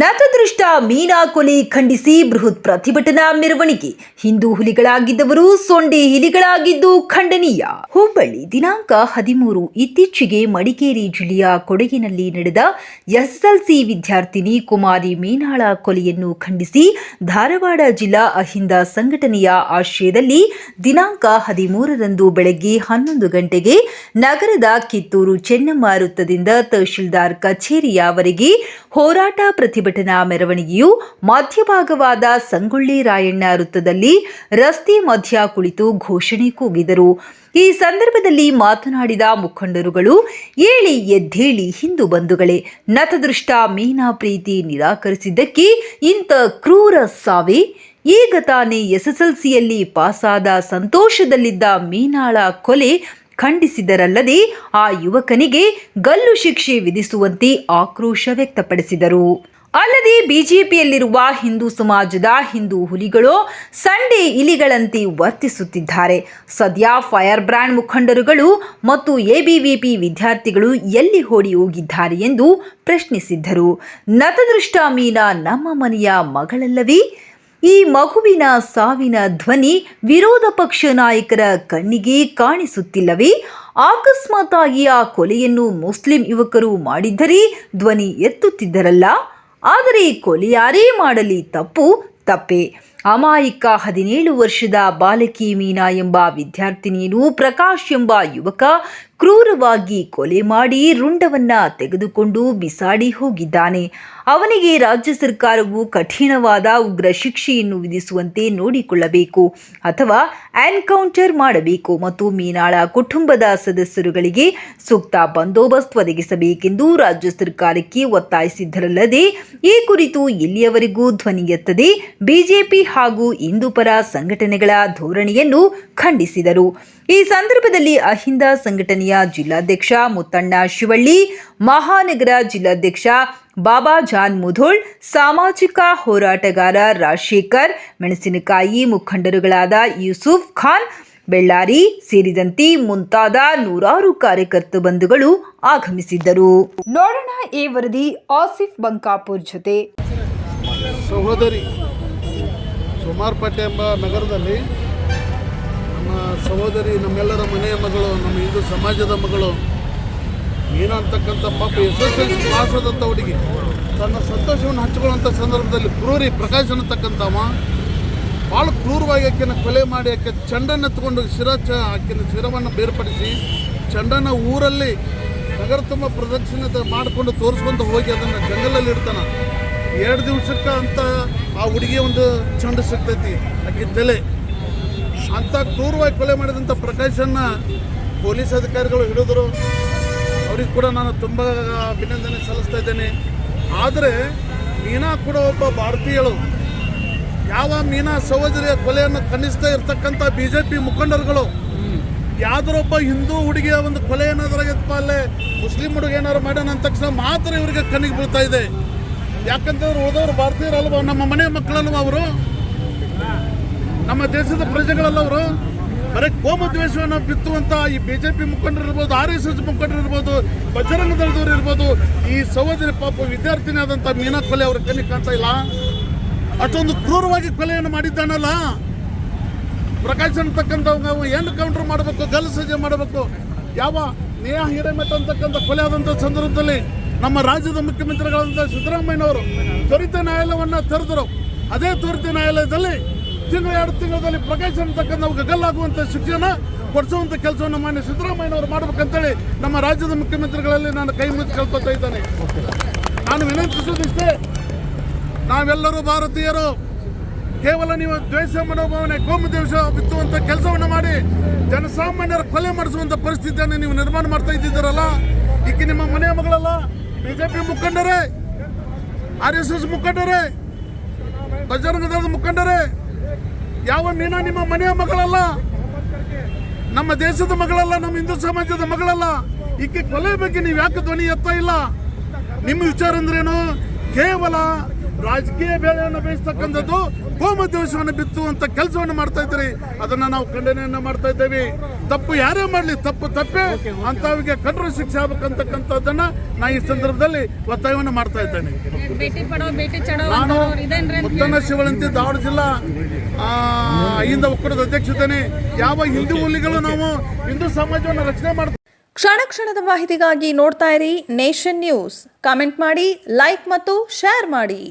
ನತದೃಷ್ಟ ಮೀನಾ ಕೊಲೆ ಖಂಡಿಸಿ ಬೃಹತ್ ಪ್ರತಿಭಟನಾ ಮೆರವಣಿಗೆ. ಹಿಂದೂ ಹುಲಿಗಳಾಗಿದ್ದವರು ಸೊಂಡೆ ಹಿಲಿಗಳಾಗಿದ್ದು ಖಂಡನೀಯ. ಹುಬ್ಬಳ್ಳಿ ದಿನಾಂಕ ಹದಿಮೂರು ಇತ್ತೀಚೆಗೆ ಮಡಿಕೇರಿ ಜಿಲ್ಲೆಯ ಕೊಡಗಿನಲ್ಲಿ ನಡೆದ ಎಸ್ಎಸ್ಎಲ್ಸಿ ವಿದ್ಯಾರ್ಥಿನಿ ಕುಮಾರಿ ಮೀನಾಳ ಕೊಲೆಯನ್ನು ಖಂಡಿಸಿ ಧಾರವಾಡ ಜಿಲ್ಲಾ ಅಹಿಂದ ಸಂಘಟನೆಯ ಆಶ್ರಯದಲ್ಲಿ ದಿನಾಂಕ ಹದಿಮೂರರಂದು ಬೆಳಗ್ಗೆ ಹನ್ನೊಂದು ಗಂಟೆಗೆ ನಗರದ ಕಿತ್ತೂರು ಚೆನ್ನಮ್ಮ ವೃತ್ತದಿಂದ ತಹಶೀಲ್ದಾರ್ ಕಚೇರಿಯವರೆಗೆ ಹೋರಾಟ ಪ್ರತಿಭಟನಾ ಮೆರವಣಿಗೆಯು ಮಧ್ಯಭಾಗವಾದ ಸಂಗೊಳ್ಳಿ ರಾಯಣ್ಣ ವೃತ್ತದಲ್ಲಿ ರಸ್ತೆ ಮಧ್ಯ ಕುಳಿತು ಘೋಷಣೆ ಕೂಗಿದರು. ಈ ಸಂದರ್ಭದಲ್ಲಿ ಮಾತನಾಡಿದ ಮುಖಂಡರುಗಳು, ಏಳಿ ಎದ್ದೇಳಿ ಹಿಂದೂ ಬಂಧುಗಳೇ, ನತದೃಷ್ಟ ಮೀನಾ ಪ್ರೀತಿ ನಿರಾಕರಿಸಿದ್ದಕ್ಕೆ ಇಂಥ ಕ್ರೂರ ಸಾವಿ. ಈಗ ತಾನೇ ಎಸ್ಎಸ್ಎಲ್ಸಿಯಲ್ಲಿ ಪಾಸಾದ ಸಂತೋಷದಲ್ಲಿದ್ದ ಮೀನಾಳ ಕೊಲೆ ಖಂಡಿಸಿದರಲ್ಲದೆ ಆ ಯುವಕನಿಗೆ ಗಲ್ಲು ಶಿಕ್ಷೆ ವಿಧಿಸುವಂತೆ ಆಕ್ರೋಶ ವ್ಯಕ್ತಪಡಿಸಿದರು. ಅಲ್ಲದೆ ಬಿಜೆಪಿಯಲ್ಲಿರುವ ಹಿಂದೂ ಸಮಾಜದ ಹಿಂದೂ ಹುಲಿಗಳು ಸಂಡೆ ಇಲಿಗಳಂತೆ ವರ್ತಿಸುತ್ತಿದ್ದಾರೆ. ಸದ್ಯ ಫೈರ್ ಬ್ರ್ಯಾಂಡ್ ಮುಖಂಡರುಗಳು ಮತ್ತು ಎಬಿವಿಪಿ ವಿದ್ಯಾರ್ಥಿಗಳು ಎಲ್ಲಿ ಓಡಿ ಹೋಗಿದ್ದಾರೆ ಎಂದು ಪ್ರಶ್ನಿಸಿದ್ದರು. ನತದೃಷ್ಟ ಮೀನ ನಮ್ಮ ಮನೆಯ ಮಗಳಲ್ಲವೇ? ಈ ಮಗುವಿನ ಸಾವಿನ ಧ್ವನಿ ವಿರೋಧ ಪಕ್ಷ ನಾಯಕರ ಕಣ್ಣಿಗೆ ಕಾಣಿಸುತ್ತಿಲ್ಲವೇ? ಅಕಸ್ಮಾತಾಗಿ ಆ ಕೊಲೆಯನ್ನು ಮುಸ್ಲಿಂ ಯುವಕರು ಮಾಡಿದ್ದರೆ ಧ್ವನಿ ಎತ್ತುತ್ತಿದ್ದರಲ್ಲ? ಆದರೆ ಕೊಲೆಯಾರೇ ಮಾಡಲಿ ತಪ್ಪು, ತಪ್ಪೇ. ಅಮಾಯಕ ಹದಿನೇಳು ವರ್ಷದ ಬಾಲಕಿ ಮೀನಾ ಎಂಬ ವಿದ್ಯಾರ್ಥಿನಿಯನ್ನು ಪ್ರಕಾಶ್ ಎಂಬ ಯುವಕ ಕ್ರೂರವಾಗಿ ಕೊಲೆ ಮಾಡಿ ರುಂಡವನ್ನ ತೆಗೆದುಕೊಂಡು ಬಿಸಾಡಿ ಹೋಗಿದ್ದಾನೆ. ಅವನಿಗೆ ರಾಜ್ಯ ಸರ್ಕಾರವು ಕಠಿಣವಾದ ಉಗ್ರ ಶಿಕ್ಷೆಯನ್ನು ವಿಧಿಸುವಂತೆ ನೋಡಿಕೊಳ್ಳಬೇಕು ಅಥವಾ ಎನ್ಕೌಂಟರ್ ಮಾಡಬೇಕು ಮತ್ತು ಮೀನಾಳ ಕುಟುಂಬದ ಸದಸ್ಯರುಗಳಿಗೆ ಸೂಕ್ತ ಬಂದೋಬಸ್ತ್ ಒದಗಿಸಬೇಕೆಂದು ರಾಜ್ಯ ಸರ್ಕಾರಕ್ಕೆ ಒತ್ತಾಯಿಸಿದ್ದರಲ್ಲದೆ, ಈ ಕುರಿತು ಇಲ್ಲಿಯವರೆಗೂ ಧ್ವನಿ ಎತ್ತದೆ ಬಿಜೆಪಿ ಹಾಗೂ ಹಿಂದೂಪರ ಸಂಘಟನೆಗಳ ಧೋರಣೆಯನ್ನು ಖಂಡಿಸಿದರು. ಈ ಸಂದರ್ಭದಲ್ಲಿ ಅಹಿಂದ ಸಂಘಟನೆಯ ಜಿಲ್ಲಾಧ್ಯಕ್ಷ ಮುತ್ತಣ್ಣ ಶಿವಳ್ಳಿ, ಮಹಾನಗರ ಜಿಲ್ಲಾಧ್ಯಕ್ಷ ಬಾಬಾ ಜಾನ್ ಮುಧೋಳ್, ಸಾಮಾಜಿಕ ಹೋರಾಟಗಾರ ರಾಜಶೇಖರ್, ಮೆಣಸಿನಕಾಯಿ ಮುಖಂಡರುಗಳಾದ ಯೂಸುಫ್ ಖಾನ್, ಬೆಳ್ಳಾರಿ ಸೇರಿದಂತೆ ಮುಂತಾದ ನೂರಾರು ಕಾರ್ಯಕರ್ತ ಬಂಧುಗಳು ಆಗಮಿಸಿದ್ದರು. ನೋಡೋಣ ಈ ವರದಿ ಆಸಿಫ್ ಬಂಕಾಪುರ್ ಜೊತೆ. ಸಹೋದರಿ ಸೋಮಾರ್ಪೇಟೆ ಎಂಬ ನಗರದಲ್ಲಿ ಸಹೋದರಿ, ನಮ್ಮೆಲ್ಲರ ಮನೆಯ ಮಗಳು, ನಮ್ಮ ಹಿಂದೂ ಸಮಾಜದ ಮಗಳು ಮೀನಾ ಅಂತಕ್ಕಂಥ ಪಾಪ S S L C pass ಆದಂಥ ಹುಡುಗಿ, ತನ್ನ ಸಂತೋಷವನ್ನು ಹಂಚಿಕೊಳ್ಳುವಂಥ ಸಂದರ್ಭದಲ್ಲಿ ಕ್ರೂರಿ ಪ್ರಕಾಶ್ ಅನ್ನತಕ್ಕಂಥವ ಭಾಳ ಕ್ರೂರವಾಗಿ ಆಕೆಯನ್ನು ಕೊಲೆ ಮಾಡಿ ಆಕೆ ಚಂಡನ್ನು ಎತ್ಕೊಂಡು ಶಿರ ಚ ಆಕೆನ ಶಿರವನ್ನು ಬೇರ್ಪಡಿಸಿ ಚಂಡನ ಊರಲ್ಲಿ ನಗರ ತುಂಬ ಪ್ರದಕ್ಷಿಣೆ ಮಾಡಿಕೊಂಡು ತೋರಿಸ್ಕೊಂಡು ಹೋಗಿ ಅದನ್ನು ಜಂಗಲಲ್ಲಿ ಇಡ್ತಾನೆ. ಎರಡು ದಿವಸಕ್ಕೆ ಅಂತ ಆ ಹುಡುಗಿ ಒಂದು ಚಂಡ ಸಿಗ್ತೈತಿ, ಆಕೆ ತಲೆ. ಅಂತ ಕ್ರೂರವಾಗಿ ಕೊಲೆ ಮಾಡಿದಂಥ ಪ್ರಕಾಶನ್ನ ಪೊಲೀಸ್ ಅಧಿಕಾರಿಗಳು ಹಿಡಿದ್ರು. ಅವ್ರಿಗೆ ಕೂಡ ನಾನು ತುಂಬ ಅಭಿನಂದನೆ ಸಲ್ಲಿಸ್ತಾ ಇದ್ದೇನೆ. ಆದರೆ ಮೀನಾ ಕೂಡ ಒಬ್ಬ ಭಾರತೀಯಳು. ಯಾವ ಮೀನಾ ಸಹೋದರಿಯ ಕೊಲೆಯನ್ನು ಖಂಡಿಸ್ತಾ ಇರ್ತಕ್ಕಂಥ ಬಿ ಜೆ ಪಿ ಮುಖಂಡರುಗಳು ಯಾವ್ದರೊಬ್ಬ ಹಿಂದೂ ಹುಡುಗಿಯ ಒಂದು ಕೊಲೆ ಏನಾದ್ರಾಗತ್ತಪ್ಪ ಅಲ್ಲೇ ಮುಸ್ಲಿಂ ಹುಡುಗ ಏನಾದ್ರು ಮಾಡ್ಯಾನ ಅಂದ ತಕ್ಷಣ ಮಾತ್ರ ಇವರಿಗೆ ಕಣ್ಣಿಗೆ ಬೀಳ್ತಾ ಇದೆ. ಯಾಕಂತಂದ್ರೆ ಹೋದವ್ರು ಭಾರತೀಯರಲ್ವ? ನಮ್ಮ ಮನೆ ಮಕ್ಕಳಲ್ವ ಅವರು? ನಮ್ಮ ದೇಶದ ಪ್ರಜೆಗಳಲ್ಲವರು ಬರೀ ಕೋಮ ದ್ವೇಷವನ್ನು ಬಿತ್ತುವಂತ ಈ ಬಿಜೆಪಿ ಮುಖಂಡರು ಮುಖಂಡರಿರ್ಬೋದು ಆರ್ ಎಸ್ ಎಸ್ ಮುಖಂಡರು ಇರ್ಬೋದು, ಬಜರಂಗ ದಳದವ್ರು ಇರ್ಬೋದು, ಈ ಸಹೋದರಿ ಪಾಪ ವಿದ್ಯಾರ್ಥಿನಿ ಆದಂಥ ಮೀನಾ ಕೊಲೆ ಅವ್ರ ಕಣ್ಣಿಗೆ ಕಾಣ್ತಾ ಇಲ್ಲ? ಅಷ್ಟೊಂದು ಕ್ರೂರವಾಗಿ ಕೊಲೆಯನ್ನು ಮಾಡಿದ್ದಾನಲ್ಲ? ಪ್ರಕಾಶ್ ನಾವು ಏನು ಕೌಂಟರ್ ಮಾಡಬೇಕು, ಗಲ್ ಸಜ್ಜೆ ಮಾಡಬೇಕು? ಯಾವ ನೇಹ ಹಿರೇಮಠ ಅಂತಕ್ಕಂಥ ಕೊಲೆ ಆದಂಥ ಸಂದರ್ಭದಲ್ಲಿ ನಮ್ಮ ರಾಜ್ಯದ ಮುಖ್ಯಮಂತ್ರಿಗಳಾದಂಥ ಸಿದ್ದರಾಮಯ್ಯನವರು ತ್ವರಿತ ನ್ಯಾಯಾಲಯವನ್ನು ತೆರೆದರು. ಅದೇ ತ್ವರಿತ ನ್ಯಾಯಾಲಯದಲ್ಲಿ ತಿಂಗಳು, ಎರಡು ತಿಂಗಳಲ್ಲಿ ಪ್ರಕಾಶ್ ಅಂತಕ್ಕಂಥ ಗಲ್ಲಾಗುವಂಥ ಶಿಕ್ಷಣ ಕೊಡಿಸುವಂಥ ಕೆಲಸವನ್ನು ಮಾನ್ಯ ಸಿದ್ದರಾಮಯ್ಯನವರು ಮಾಡ್ಬೇಕಂತೇಳಿ ನಮ್ಮ ರಾಜ್ಯದ ಮುಖ್ಯಮಂತ್ರಿಗಳಲ್ಲಿ ನಾನು ಕೈ ಮುಚ್ಚಿ ಕೇಳ್ಕೊತಾ ಇದ್ದೇನೆ. ನಾನು ವಿನಂತಿಸೋದಿಷ್ಟೇ ನಾವೆಲ್ಲರೂ ಭಾರತೀಯರು, ಕೇವಲ ನೀವು ದ್ವೇಷ ಮನೋಭಾವನೆ, ಕೋಮು ದ್ವೇಷ ಬಿತ್ತುವಂಥ ಕೆಲಸವನ್ನು ಮಾಡಿ ಜನಸಾಮಾನ್ಯರ ಕೊಲೆ ಮಾಡಿಸುವಂಥ ಪರಿಸ್ಥಿತಿಯನ್ನು ನೀವು ನಿರ್ಮಾಣ ಮಾಡ್ತಾ ಇದ್ದಿದ್ದೀರಲ್ಲ ಈಗ ನಿಮ್ಮ ಮನೆಯ ಮಗಳಲ್ಲ, ಬಿಜೆಪಿ ಮುಖಂಡರೇ, ಆರ್ ಎಸ್ ಎಸ್ ಮುಖಂಡರೇ, ಬಜರಂಗ ದಳದ ಮುಖಂಡರೇ ಯಾವ ಮೀನಾ ನಿಮ್ಮ ಮನೆಯ ಮಗಳಲ್ಲ? ನಮ್ಮ ದೇಶದ ಮಗಳಲ್ಲ, ನಮ್ಮ ಹಿಂದೂ ಸಮಾಜದ ಮಗಳಲ್ಲ. ಈಕೆ ಕೊಲೆ ಬಗ್ಗೆ ನೀವು ಯಾಕೆ ಧ್ವನಿ ಎತ್ತಾ ಇಲ್ಲ? ನಿಮ್ಮ ವಿಚಾರ ಅಂದ್ರೇನು? ಕೇವಲ ರಾಜಕೀಯ ಬೇಳೆಯನ್ನು ಬೇಯಿಸ್ತಕ್ಕಂಥದ್ದು ಬಿತ್ತು ಬಿತ್ತುವಂತ ಕೆಲಸವನ್ನು ಮಾಡ್ತಾ ಇದ್ದೀರಿ. ಅದನ್ನ ನಾವು ಖಂಡನೆಯನ್ನು ಮಾಡ್ತಾ ಇದ್ದೇವೆ. ತಪ್ಪು ಯಾರೇ ಮಾಡಲಿ ತಪ್ಪು ತಪ್ಪೆ. ಅಂತವರಿಗೆ ಕಠೋರ ಶಿಕ್ಷೆ ಆಗ್ಬೇಕಂತಕ್ಕಂಥದ್ದನ್ನ ನಾ ಈ ಸಂದರ್ಭದಲ್ಲಿ ಒತ್ತಾಯವನ್ನು ಮಾಡ್ತಾ ಇದ್ದೇನೆ. ಭೇಟಿ ಪಡೋ ಭೇಟಿ ಚಡೋ ನಾನು ಉತ್ತನ ಶಿವಳಂತಿ ದಾವಣ ಜಿಲ್ಲಾ ಇಂದ ಒಕ್ಕೂಟದ ಅಧ್ಯಕ್ಷತೆನೆ ಯಾವ ಹಿಂದೂ ಹುಲಿಗಳು ನಾವು ಹಿಂದೂ ಸಮಾಜವನ್ನು ರಕ್ಷಣೆ ಮಾಡ್ತೀವಿ ಕ್ಷಣ ಕ್ಷಣದ ಮಾಹಿತಿಗಾಗಿ ನೋಡ್ತಾ ಇರಿ ನೇಷನ್ ನ್ಯೂಸ್. ಕಾಮೆಂಟ್ ಮಾಡಿ ಲೈಕ್ ಮತ್ತು ಶೇರ್ ಮಾಡಿ.